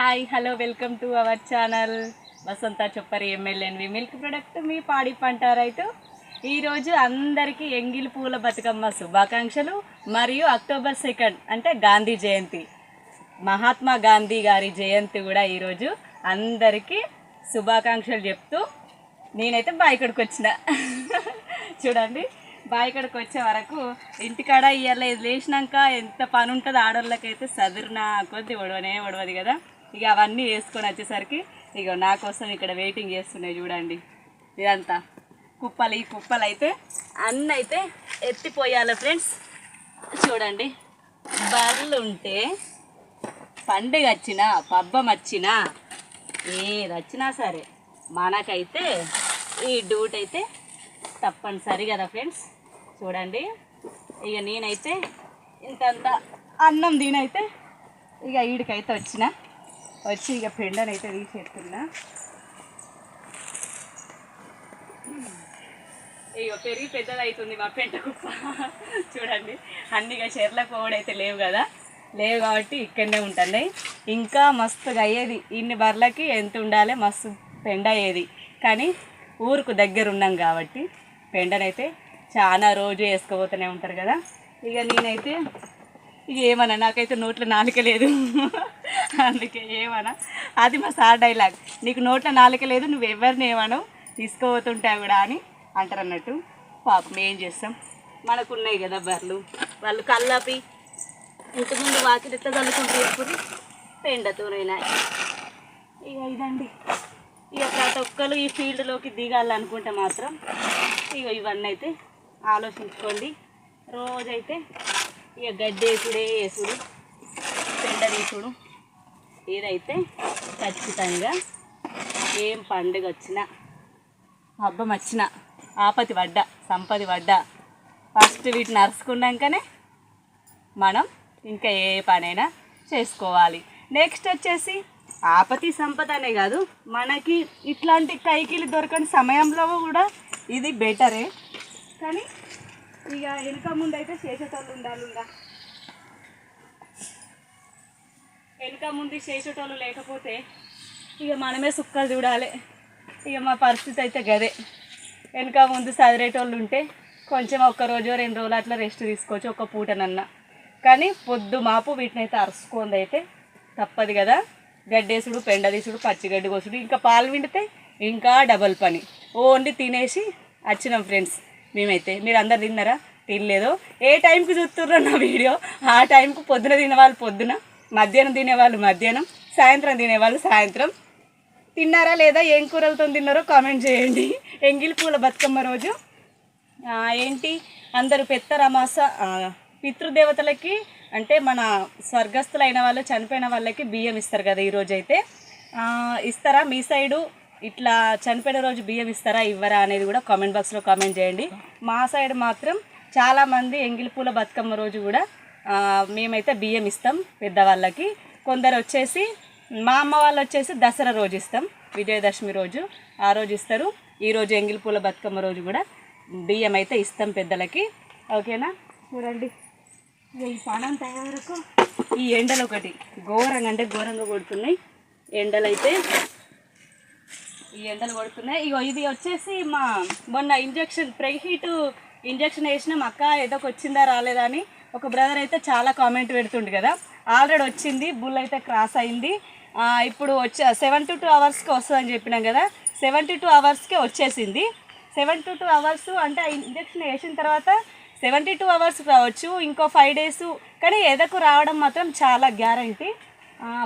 Hi hello welcome to our channel Vasantha Choppari ఎమ్మెల్యేన్వి milk product మీ పాడి పంట రైతు. ఈరోజు అందరికీ ఎంగిలి పూల బతుకమ్మ శుభాకాంక్షలు మరియు అక్టోబర్ సెకండ్ అంటే గాంధీ జయంతి. మహాత్మా గాంధీ గారి జయంతి కూడా ఈరోజు అందరికీ శుభాకాంక్షలు చెప్తూ నేనైతే బాయికడికి వచ్చిన. చూడండి బాయికడికి వచ్చే వరకు ఇంటికాడ ఇవాళ లేచినాక ఎంత పని ఉంటుందో ఆడవాళ్ళకైతే సదురున కొద్ది ఒడవనే ఒడవది కదా. ఇక అవన్నీ వేసుకొని వచ్చేసరికి ఇక నా కోసం ఇక్కడ వెయిటింగ్ చేస్తున్నాయి చూడండి. ఇదంతా. కుప్పలు ఈ కుప్పలు అయితే అన్నీ అయితే ఎత్తిపోయాలి ఫ్రెండ్స్ చూడండి. బర్రెలు ఉంటే పండుగ వచ్చినా పబ్బం వచ్చినా ఏది వచ్చినా సరే మనకైతే ఈ డ్యూట్ అయితే తప్పనిసరి కదా ఫ్రెండ్స్ చూడండి. ఇక నేనైతే ఇంతంత అన్నం దీనైతే ఇక ఈడికైతే వచ్చిన. వచ్చి ఇక పెండనైతే తీసేస్తున్నా. ఇక పెరిగి పెద్దదవుతుంది మా పెంట కుప్ప. చూడండి అన్నిగా చెర్లకు పోవడైతే లేవు కదా. లేవు కాబట్టి ఇక్కడనే ఉంటున్నాయి. ఇంకా మస్తుగా అయ్యేది ఇన్ని బర్లకి ఎంత ఉండాలి? మస్తు పెండ అయ్యేది. కానీ ఊరుకు దగ్గర ఉన్నాం కాబట్టి పెండనైతే చాలా రోజు వేసుకోబోతూనే ఉంటారు కదా. ఇక నేనైతే ఏమన్నా? నాకైతే నోట్లో నాలుక లేదు. అందుకే ఏమన్నా? అది మా సార్ డైలాగ్ నీకు నోట్లో నాలుక లేదు నువ్వు ఎవరిని ఏమనవు? తీసుకోబోతుంటావు కూడా అని అంటారు అన్నట్టు పాపం ఏం చేస్తాం? మనకు ఉన్నాయి కదా బర్రెలు. వాళ్ళు కల్లాపి ఇంతకుముందు వాకిలి ఎత్త చల్లుకుంటూ ఇప్పుడు? పెండతోనైనా ఇక ఇదండి. ఇక ప్రతి ఒక్కరు ఈ ఫీల్డ్లోకి దిగాలనుకుంటే మాత్రం ఇక ఇవన్నీ అయితే ఆలోచించుకోండి. రోజైతే ఇక గడ్డేసుడే వేసుడు పెండ తీసుడు. ఏదైతే ఖచ్చితంగా ఏం పండుగ వచ్చినా హబ్బం వచ్చినా ఆపతి పడ్డ సంపది పడ్డ ఫస్ట్ వీటిని అరుచుకున్నాకనే మనం ఇంకా ఏ పనైనా చేసుకోవాలి. నెక్స్ట్ వచ్చేసి ఆపతి సంపద అనే కాదు మనకి ఇట్లాంటి కైకిలు దొరకని సమయంలో కూడా ఇది బెటరే. కానీ ఇక వెనుక ముందు అయితే చేసేటోళ్ళు ఉండాలి ఇంకా వెనుక ముందు చేసేటోళ్ళు లేకపోతే ఇక మనమే సుక్కలు చూడాలి. ఇక మా పరిస్థితి అయితే గదే. వెనుక ముందు చదివేటోళ్ళు ఉంటే కొంచెం ఒక్క రోజు రెండు రోజులు అట్లా రెస్ట్ తీసుకోవచ్చు ఒక పూటనన్నా. కానీ పొద్దు మాపు వీటిని అయితే అరుచుకుంది అయితే తప్పదు కదా గడ్డేసుడు పెండ తీసుడు పచ్చిగడ్డి కోసుడు ఇంకా పాలు విండితే ఇంకా డబల్ పని. ఓన్లీ తినేసి వచ్చినాం ఫ్రెండ్స్. మేమైతే. మీరు అందరు తిన్నారా? తినలేదు. ఏ టైంకి చూస్తుర్రో నా వీడియో? ఆ టైంకు పొద్దున తినేవాళ్ళు పొద్దున మధ్యాహ్నం తినేవాళ్ళు మధ్యాహ్నం సాయంత్రం తినేవాళ్ళు సాయంత్రం. తిన్నారా లేదా? ఏం కూరలతో తిన్నారో కామెంట్ చేయండి. ఎంగిలి పూల బతుకమ్మ రోజు. ఏంటి? అందరూ పెత్తరమాస పితృదేవతలకి అంటే మన స్వర్గస్థులైన వాళ్ళు చనిపోయిన వాళ్ళకి బియ్యం ఇస్తారు కదా ఈరోజు అయితే ఇస్తారా మీ సైడు? ఇట్లా చనిపోయిన రోజు బియ్యం ఇస్తారా ఇవ్వరా అనేది కూడా కామెంట్ బాక్స్లో కామెంట్ చేయండి. మా సైడ్ మాత్రం చాలామంది ఎంగిలి పూల బతుకమ్మ రోజు కూడా మేమైతే బియ్యం ఇస్తాం పెద్దవాళ్ళకి. కొందరు వచ్చేసి మా అమ్మ వాళ్ళు వచ్చేసి దసరా రోజు ఇస్తాం విజయదశమి రోజు ఆ రోజు ఇస్తారు. ఈ రోజు ఎంగిలి పూల బతుకమ్మ రోజు కూడా బియ్యం అయితే ఇస్తాం పెద్దలకి. ఓకేనా? చూడండి. ఈ పనం తయారకు ఈ ఎండలు ఒకటి ఘోరంగా అంటే ఘోరంగా కొడుతున్నాయి. ఎండలు అయితే ఈ ఎండలు కొడుతున్నాయి. ఇగో ఇది వచ్చేసి మా మొన్న ఇంజక్షన్ ప్రెహీట్ ఇంజక్షన్ వేసినాం అక్క ఏదో వచ్చిందా రాలేదా అని ఒక బ్రదర్ అయితే చాలా కామెంట్ పెడుతుండు కదా. ఆల్రెడీ వచ్చింది బుల్ అయితే క్రాస్ అయింది. ఇప్పుడు వచ్చే సెవెంటీ టూ అవర్స్కి వస్తుందని చెప్పినాం కదా. సెవెంటీ టూ అవర్స్కే వచ్చేసింది. సెవెన్ టు టూ అవర్స్ అంటే ఆ ఇంజక్షన్ వేసిన తర్వాత సెవెంటీ టూ అవర్స్ రావచ్చు ఇంకో ఫైవ్ డేస్. కానీ ఎదకు రావడం మాత్రం చాలా గ్యారంటీ.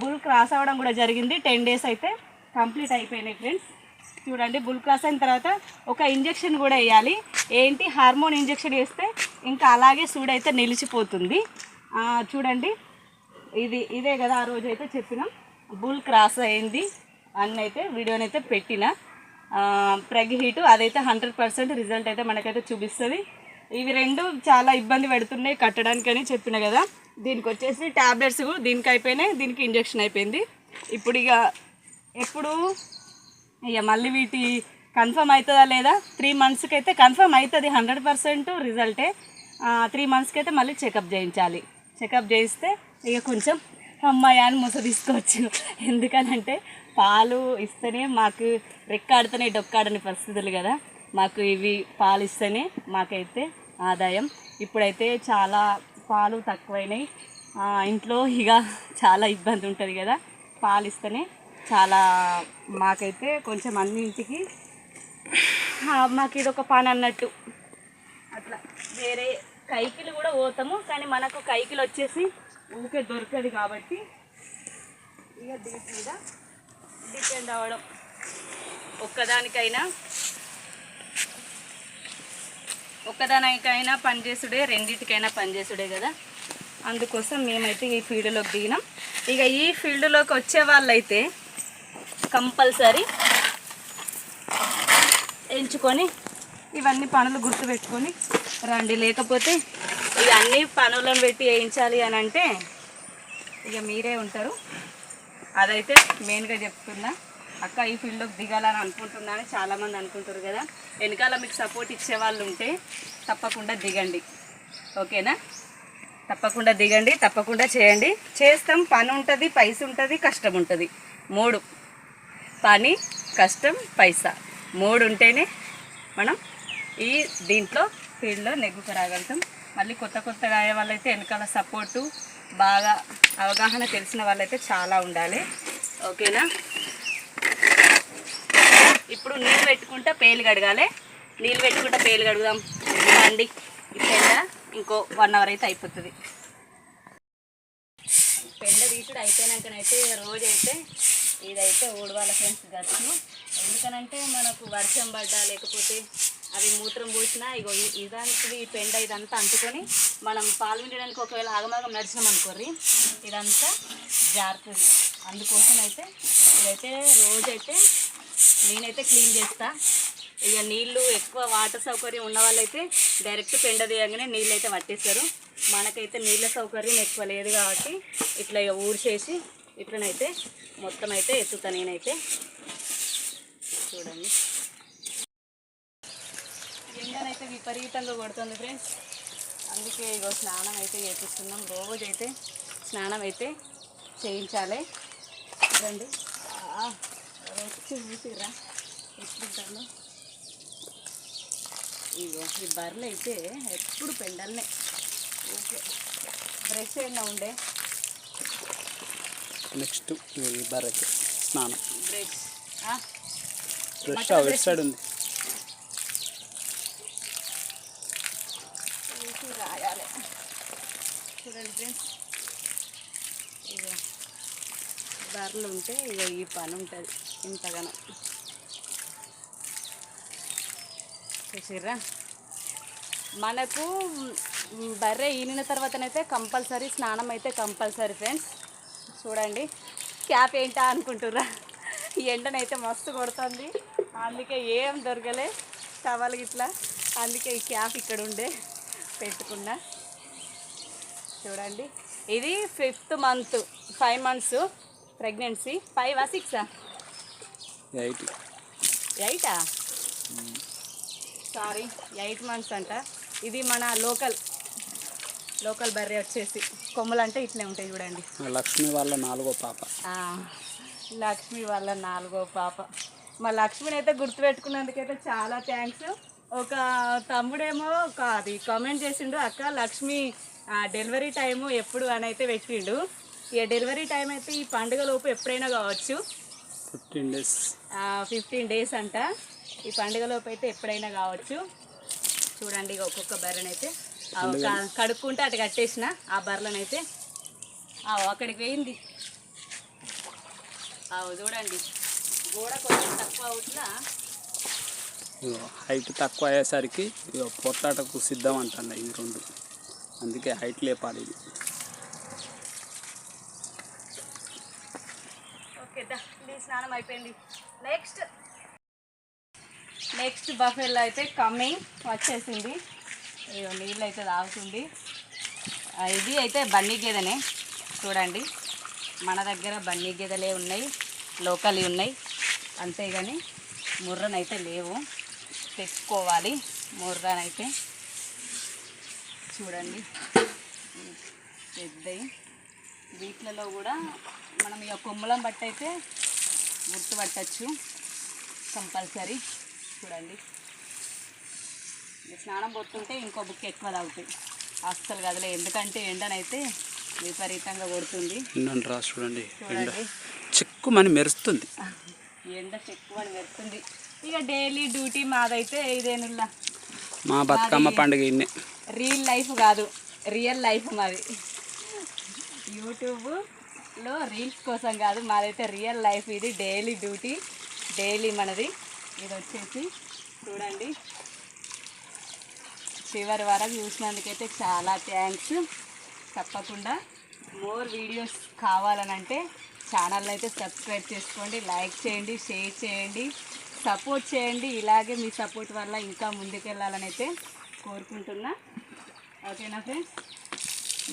బుల్ క్రాస్ అవ్వడం కూడా జరిగింది. టెన్ డేస్ అయితే. కంప్లీట్ అయిపోయినాయి ఫ్రెండ్స్. చూడండి బుల్ క్రాస్ అయిన తర్వాత ఒక ఇంజెక్షన్ కూడా వేయాలి. ఏంటి? హార్మోన్ ఇంజెక్షన్ వేస్తే ఇంకా అలాగే సూడైతే నిలిచిపోతుంది. చూడండి. ఇది ఇదే కదా ఆ రోజు అయితే చెప్పినాం. బుల్ క్రాస్ అయింది. అన్న అయితే వీడియోనైతే పెట్టిన. ప్రెగ్ హీటు అదైతే హండ్రెడ్ పర్సెంట్ రిజల్ట్ అయితే మనకైతే చూపిస్తుంది. ఇవి రెండు చాలా ఇబ్బంది పెడుతున్నాయి కట్టడానికి చెప్పిన కదా. దీనికి వచ్చేసి ట్యాబ్లెట్స్ దీనికి అయిపోయినాయి దీనికి ఇంజెక్షన్ అయిపోయింది. ఇప్పుడు ఇక ఎప్పుడు? ఇక మళ్ళీ వీటి కన్ఫర్మ్ అవుతుందా లేదా? త్రీ మంత్స్కి అయితే కన్ఫర్మ్ అవుతుంది హండ్రెడ్ పర్సెంట్ రిజల్టే త్రీ మంత్స్కి అయితే మళ్ళీ చెకప్ చేయించాలి. చెకప్ చేయిస్తే ఇక కొంచెం అమ్మాయి అని ముస తీసుకోవచ్చు. ఎందుకనంటే పాలు ఇస్తేనే మాకు రెక్కాడితేనే డొక్కాడని పరిస్థితులు కదా. మాకు ఇవి పాలు ఇస్తేనే మాకైతే ఆదాయం. ఇప్పుడైతే చాలా పాలు తక్కువైనాయి. ఇంట్లో ఇక చాలా ఇబ్బంది ఉంటుంది కదా. పాలు ఇస్తేనే చాలా మాకైతే కొంచెం అన్నింటికి మాకు ఇది ఒక పని అన్నట్టు. అట్లా వేరే కైకిలు కూడా పోతాము కానీ మనకు కైకిలు వచ్చేసి ఊకే దొరకదు కాబట్టి ఇక దీని మీద డిపెండ్ అవ్వడం. ఒక్కదానికైనా ఒక్కదానికైనా పనిచేసుడే రెండింటికైనా పనిచేసుడే కదా. అందుకోసం మేమైతే ఈ ఫీల్డ్లోకి దిగినాం. ఇక ఈ ఫీల్డ్లోకి వచ్చే వాళ్ళైతే కంపల్సరీ ఎంచుకొని ఇవన్నీ పనులు గుర్తుపెట్టుకొని రండి. లేకపోతే ఇక అన్ని పనులను పెట్టి వేయించాలి అని అంటే ఇక మీరే ఉంటారు. అదైతే మెయిన్గా చెప్తున్నా. అక్క ఈ ఫీల్డ్లోకి దిగాలని అనుకుంటున్నాను. అని చాలామంది అనుకుంటారు కదా. వెనకాల మీకు సపోర్ట్ ఇచ్చే వాళ్ళు ఉంటే తప్పకుండా దిగండి. ఓకేనా? తప్పకుండా దిగండి తప్పకుండా చేయండి. చేస్తాం పని ఉంటుంది పైస ఉంటుంది కష్టం ఉంటుంది. మూడు. పని కష్టం పైసా. మూడు ఉంటేనే మనం ఈ దీంట్లో ఫీల్డ్లో నెగ్గుకు రాగలుగుతాం. మళ్ళీ కొత్త కొత్తగా అయ్యే వాళ్ళైతే వెనకాల సపోర్టు బాగా అవగాహన తెలిసిన వాళ్ళైతే చాలా ఉండాలి. ఓకేనా? ఇప్పుడు నీళ్ళు పెట్టుకుంటా పేలు కడగాలి. నీళ్ళు పెట్టుకుంటా పేలు కడుగుదాం. అండి ఈ పెండ ఇంకో వన్ అవర్ అయితే అయిపోతుంది. పెండ తీసుడు అయిపోయినాకనైతే రోజైతే ఇదైతే ఊడవాల ఫ్రెండ్స్ గచ్చు ఎందుకనంటే మనకు వర్షం పడ్డా లేకపోతే అవి మూత్రం పోసినా ఇగో ఇదానికి ఈ పెండ ఇదంతా అంటుకొని మనం పాలు వినడానికి ఒకవేళ ఆగమాగం నడిచినాం అనుకోర్రి ఇదంతా జారుతుంది. అందుకోసం అయితే ఇదైతే రోజైతే నేనైతే క్లీన్ చేస్తా. ఇక నీళ్ళు ఎక్కువ వాటర్ సౌకర్యం ఉన్న వాళ్ళైతే డైరెక్ట్ పెండ తీయగానే నీళ్ళు అయితే పట్టిస్తారు. మనకైతే నీళ్ళ సౌకర్యం ఎక్కువ లేదు కాబట్టి ఇట్లా ఇక ఊడ్చేసి ఇట్లనైతే మొత్తం అయితే ఎత్తుతా నేనైతే. చూడండి. ఎండనైతే విపరీతంగా కొడుతుంది ఫ్రెండ్స్. అందుకే ఇగో స్నానం అయితే చేపిస్తున్నాం. రోజైతే స్నానం అయితే చేయించాలి. రండి. వచ్చి చూసిరా ఎట్లుంటాను ఇగో ఈ బర్రెలు అయితే ఎప్పుడు పెండల్నే. ఓకే. బ్రష్ ఏమైనా ఉండే? నెక్స్ట్ ఈ బర్రెకి స్నానం. బ్రష్. సైడ్ ఉంది. బర్రెలు ఉంటే ఇక ఈ పని ఉంటుంది ఇంతగానో. చూసిర్రా? మనకు బర్రె ఈనిన తర్వాతనైతే కంపల్సరీ స్నానం అయితే కంపల్సరీ ఫ్రెండ్స్. చూడండి. క్యాప్ ఏంటా అనుకుంటుర్రా ఈ ఎండనైతే మస్తు కొడుతుంది. అందుకే ఏం దొరకలే. టవల్ ఇట్లా అందుకే ఈ క్యాప్ ఇక్కడ ఉండే. పెట్టుకున్నా. చూడండి. ఇది fifth month. Five months pregnancy. Five సిక్సా? Eight. ఎయిటా? సారీ ఎయిట్ మంత్స్ అంట. ఇది మన లోకల్ లోకల్ బర్రె వచ్చేసి. కొమ్మలు అంటే ఇట్లే ఉంటాయి చూడండి. లక్ష్మి వాళ్ళ నాలుగో పాప. లక్ష్మి వాళ్ళ నాలుగో పాప. మా లక్ష్మిని అయితే గుర్తుపెట్టుకున్నందుకైతే చాలా థ్యాంక్స్. ఒక తమ్ముడేమో ఒక అది కామెంట్ చేసిండు అక్క లక్ష్మి డెలివరీ టైము ఎప్పుడు అని అయితే పెట్టిండు. ఇక డెలివరీ టైం అయితే ఈ పండుగ లోపు ఎప్పుడైనా కావచ్చు. ఫిఫ్టీన్ డేస్ ఫిఫ్టీన్ డేస్ అంట. ఈ పండుగ లోపు అయితే ఎప్పుడైనా కావచ్చు. చూడండి ఇక ఒక్కొక్క బర్రెనైతే. కడుక్కుంటే అటు కట్టేసిన ఆ బర్రెలనైతే ఆ అక్కడికి పోయింది. చూడండి. గోడ కొంచెం తక్కువ అవుట్లా. హైట్ తక్కువ అయ్యేసరికి ఇక పొట్లాటకు సిద్ధం అంటాను ఈ రెండు. అందుకే హైట్ లేపాలి ఇది. స్నానం అయిపోయింది. నెక్స్ట్ నెక్స్ట్ బఫెల్ అయితే కమ్మింగ్ వచ్చేసింది. నీళ్ళు అయితే తాగుతుంది. ఇది అయితే బన్నీ గేదెనే. చూడండి మన దగ్గర బన్నీ గేదెలే ఉన్నాయి లోకల్ ఉన్నాయి. అంతేగాని ముర్రనైతే లేవు. తెచ్చుకోవాలి ముర్రనైతే. చూడండి పెద్దవి వీటిలలో కూడా మనం ఇక కొమ్మలం బట్టి అయితే గుర్తుపట్టచ్చు. కంపల్సరీ. చూడండి. స్నానం పోతుంటే ఇంకో బుక్ ఎక్కువ తాగుతాయి. అస్సలు కదలే. ఎందుకంటే ఎండనైతే విపరీతంగా కొడుతుంది. రా చూడండి. ఎండ చూడండి. చిక్కుమని మెరుస్తుంది. ఎండ ఎక్కువ పెడుతుంది ఇక డైలీ డ్యూటీ మాదైతే ఇదేనుల్లా. మా బతుకమ్మ పండుగ ఇన్నే. రియల్ లైఫ్ కాదు. రియల్ లైఫ్ మాది. యూట్యూబ్లో రీల్స్ కోసం కాదు మాదైతే రియల్ లైఫ్ ఇది. డైలీ డ్యూటీ డైలీ మనది. ఇది వచ్చేసి చూడండి. చివరి వరకు చూసినందుకైతే చాలా థ్యాంక్స్ తప్పకుండా మోర్ వీడియోస్ కావాలనంటే ఛానల్ అయితే సబ్స్క్రైబ్ చేసుకోండి లైక్ చేయండి షేర్ చేయండి సపోర్ట్ చేయండి. ఇలాగే మీ సపోర్ట్ వల్ల ఇంకా ముందుకెళ్ళాలని అయితే కోరుకుంటున్నా ఓకేనా ఫ్రెండ్స్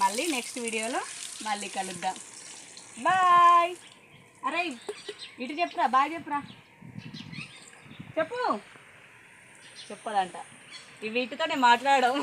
మళ్ళీ నెక్స్ట్ వీడియోలో మళ్ళీ కలుద్దాం. బాయ్ అరే ఇటు చెప్పురా బాయ్ చెప్పురా. చెప్పు. చెప్పదంట. వీటితో నేను మాట్లాడడం